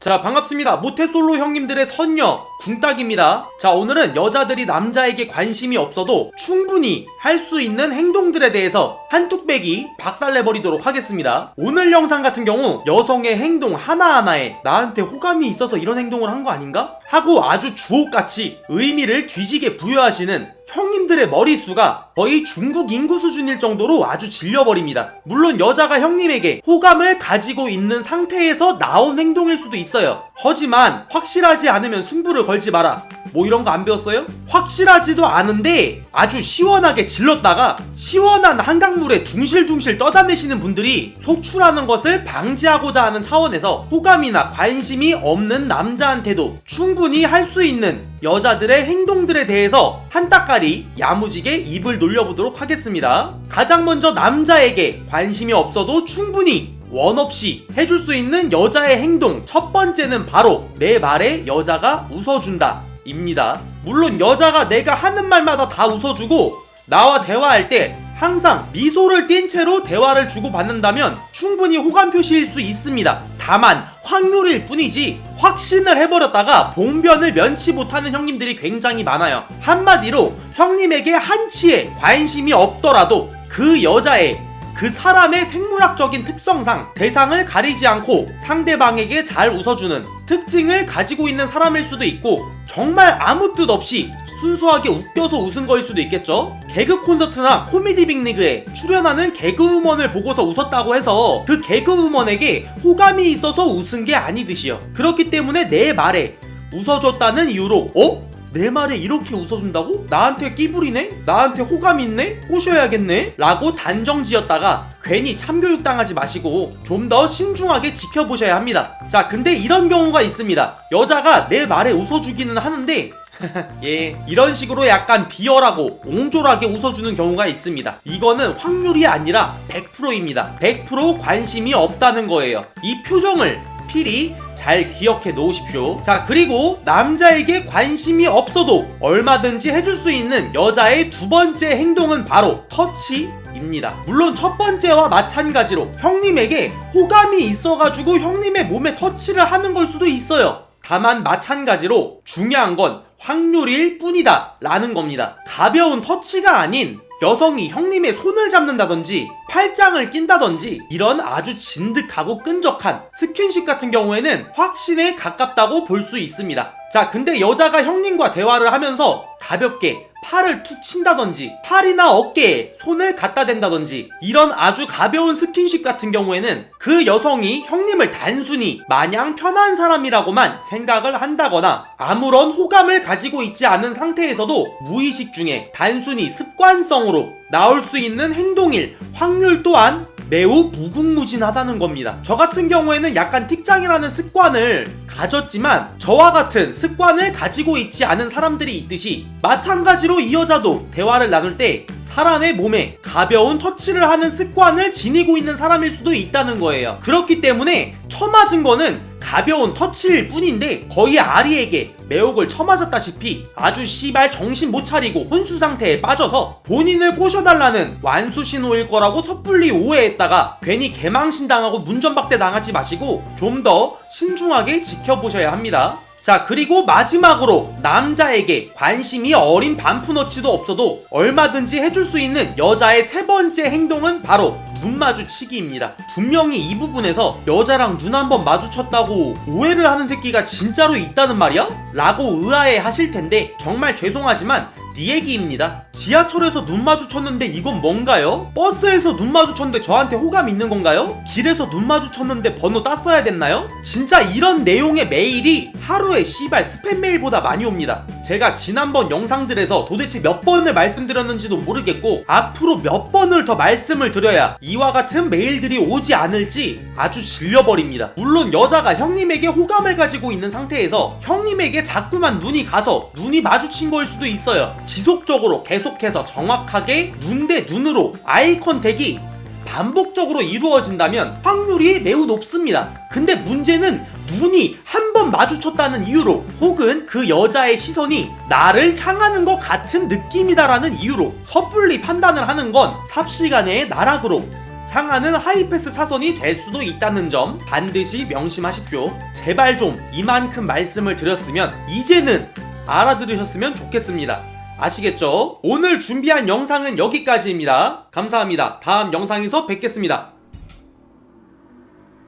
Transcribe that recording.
자 반갑습니다. 모태솔로 형님들의 선녀 궁딱입니다. 자 오늘은 여자들이 남자에게 관심이 없어도 충분히 할 수 있는 행동들에 대해서 한뚝배기 박살내버리도록 하겠습니다 오늘 영상 같은 경우 여성의 행동 하나하나에 나한테 호감이 있어서 이런 행동을 한 거 아닌가? 하고 아주 주옥같이 의미를 뒤지게 부여하시는 형님들의 머릿수가 거의 중국 인구 수준일 정도로 아주 질려버립니다. 물론 여자가 형님에게 호감을 가지고 있는 상태에서 나온 행동일 수도 있어요. 하지만 확실하지 않으면 승부를 걸지 마라. 뭐 이런 거 안 배웠어요? 확실하지도 않은데 아주 시원하게 질렀다가 시원한 한강물에 둥실둥실 떠다니시는 분들이 속출하는 것을 방지하고자 하는 차원에서 호감이나 관심이 없는 남자한테도 충분히 할 수 있는 여자들의 행동들에 대해서 한따까리 야무지게 입을 놀려보도록 하겠습니다. 가장 먼저 남자에게 관심이 없어도 충분히 원 없이 해줄 수 있는 여자의 행동 첫 번째는 바로 내 말에 여자가 웃어준다 입니다. 물론 여자가 내가 하는 말마다 다 웃어주고 나와 대화할 때 항상 미소를 띈 채로 대화를 주고받는다면 충분히 호감 표시일 수 있습니다. 다만 확률일 뿐이지 확신을 해버렸다가 봉변을 면치 못하는 형님들이 굉장히 많아요. 한마디로 형님에게 한치의 관심이 없더라도 그 여자의 그 사람의 생물학적인 특성상 대상을 가리지 않고 상대방에게 잘 웃어주는 특징을 가지고 있는 사람일 수도 있고 정말 아무 뜻 없이 순수하게 웃겨서 웃은 거일 수도 있겠죠? 개그 콘서트나 코미디 빅리그에 출연하는 개그우먼을 보고서 웃었다고 해서 그 개그우먼에게 호감이 있어서 웃은 게 아니듯이요. 그렇기 때문에 내 말에 웃어줬다는 이유로 어? 내 말에 이렇게 웃어준다고? 나한테 끼부리네? 나한테 호감 있네? 꼬셔야겠네? 라고 단정 지었다가 괜히 참교육 당하지 마시고 좀 더 신중하게 지켜보셔야 합니다. 자, 근데 이런 경우가 있습니다. 여자가 내 말에 웃어주기는 하는데 예, 이런 식으로 약간 비열하고 옹졸하게 웃어주는 경우가 있습니다. 이거는 확률이 아니라 100%입니다. 100% 관심이 없다는 거예요. 이 표정을 필히 잘 기억해 놓으십시오. 자, 그리고 남자에게 관심이 없어도 얼마든지 해줄 수 있는 여자의 두 번째 행동은 바로 터치. 입니다. 물론 첫 번째와 마찬가지로 형님에게 호감이 있어가지고 형님의 몸에 터치를 하는 걸 수도 있어요. 다만 마찬가지로 중요한 건 확률일 뿐이다 라는 겁니다. 가벼운 터치가 아닌 여성이 형님의 손을 잡는다든지 팔짱을 낀다든지 이런 아주 진득하고 끈적한 스킨십 같은 경우에는 확신에 가깝다고 볼 수 있습니다. 자, 근데 여자가 형님과 대화를 하면서 가볍게 팔을 툭 친다든지 팔이나 어깨에 손을 갖다 댄다든지 이런 아주 가벼운 스킨십 같은 경우에는 그 여성이 형님을 단순히 마냥 편한 사람이라고만 생각을 한다거나 아무런 호감을 가지고 있지 않은 상태에서도 무의식 중에 단순히 습관성으로 나올 수 있는 행동일 확률 또한 매우 무궁무진하다는 겁니다. 저 같은 경우에는 약간 틱장이라는 습관을 가졌지만 저와 같은 습관을 가지고 있지 않은 사람들이 있듯이 마찬가지로 이 여자도 대화를 나눌 때 사람의 몸에 가벼운 터치를 하는 습관을 지니고 있는 사람일 수도 있다는 거예요. 그렇기 때문에 처맞은 거는 가벼운 터치일 뿐인데 거의 아리에게 매혹을 처맞았다시피 아주 씨발 정신 못 차리고 혼수 상태에 빠져서 본인을 꼬셔달라는 완수 신호일 거라고 섣불리 오해했다가 괜히 개망신당하고 문전박대 당하지 마시고 좀 더 신중하게 지켜보셔야 합니다. 자 그리고 마지막으로 남자에게 관심이 어린 반푼어치도 없어도 얼마든지 해줄 수 있는 여자의 세 번째 행동은 바로 눈 마주치기입니다. 분명히 이 부분에서 여자랑 눈 한번 마주쳤다고 오해를 하는 새끼가 진짜로 있다는 말이야? 라고 의아해 하실 텐데 정말 죄송하지만 네 얘기입니다. 지하철에서 눈 마주쳤는데 이건 뭔가요? 버스에서 눈 마주쳤는데 저한테 호감 있는 건가요? 길에서 눈 마주쳤는데 번호 땄어야 됐나요? 진짜 이런 내용의 메일이 하루에 씨발 스팸 메일보다 많이 옵니다. 제가 지난번 영상들에서 도대체 몇 번을 말씀드렸는지도 모르겠고 앞으로 몇 번을 더 말씀을 드려야 이와 같은 메일들이 오지 않을지 아주 질려버립니다. 물론 여자가 형님에게 호감을 가지고 있는 상태에서 형님에게 자꾸만 눈이 가서 눈이 마주친 거일 수도 있어요. 지속적으로 계속해서 정확하게 눈 대 눈으로 아이 컨택이 반복적으로 이루어진다면 확률이 매우 높습니다. 근데 문제는 눈이 한 번 마주쳤다는 이유로 혹은 그 여자의 시선이 나를 향하는 것 같은 느낌이다라는 이유로 섣불리 판단을 하는 건 삽시간의 나락으로 향하는 하이패스 차선이 될 수도 있다는 점 반드시 명심하십시오. 제발 좀 이만큼 말씀을 드렸으면 이제는 알아들으셨으면 좋겠습니다. 아시겠죠? 오늘 준비한 영상은 여기까지입니다. 감사합니다. 다음 영상에서 뵙겠습니다.